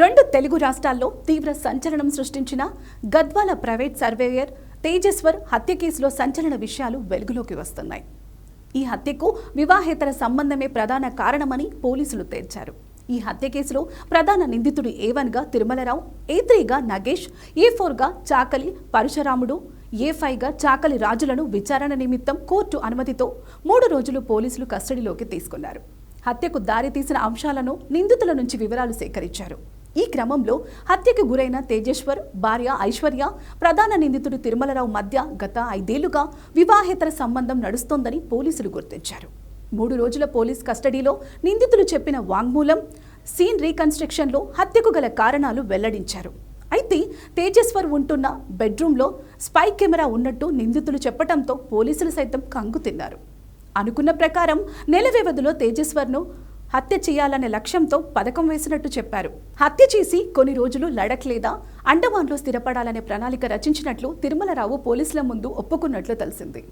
రెండు తెలుగు రాష్ట్రాల్లో తీవ్ర సంచలనం సృష్టించిన గద్వాల ప్రైవేట్ సర్వేయర్ తేజస్వర్ హత్య కేసులో సంచలన విషయాలు వెలుగులోకి వస్తున్నాయి. ఈ హత్యకు వివాహేతర సంబంధమే ప్రధాన కారణమని పోలీసులు తేల్చారు. ఈ హత్య కేసులో ప్రధాన నిందితుడు ఏ వన్గా తిరుమలరావు ఏ త్రీగా నగేష్ ఏ ఫోర్గా చాకలి పరశురాముడు ఏ ఫైవ్గా చాకలి రాజులను విచారణ నిమిత్తం కోర్టు అనుమతితో మూడు రోజులు పోలీసులు కస్టడీలోకి తీసుకున్నారు. హత్యకు దారితీసిన అంశాలను నిందితుల నుంచి వివరాలు సేకరించారు. ఈ క్రమంలో హత్యకు గురైన తేజేశ్వర్ భార్య ఐశ్వర్య ప్రధాన నిందితుడు తిరుమలరావు మధ్య గత ఐదేళ్ళుగా వివాహేతర సంబంధం నడుస్తోందని పోలీసులు గుర్తించారు. మూడు రోజుల పోలీస్ కస్టడీలో నిందితులు చెప్పిన వాంగ్మూలం సీన్ రీకన్స్ట్రక్షన్లో హత్యకు గల కారణాలు వెల్లడించారు. అయితే తేజేశ్వర్ ఉంటున్న బెడ్రూమ్లో స్పై కెమెరా ఉన్నట్టు నిందితులు చెప్పడంతో పోలీసులు సైతం కంగు తిన్నారు అనుకున్న ప్రకారం నెల వ్యవధిలో తేజేశ్వర్ను హత్య చేయాలనే లక్ష్యంతో పథకం వేసినట్టు చెప్పారు. హత్య చేసి కొన్ని రోజులు లడక్ లేదా అండమాన్లో స్థిరపడాలనే ప్రణాళిక రచించినట్లు తిరుమలరావు పోలీసుల ముందు ఒప్పుకున్నట్లు తెలిసింది.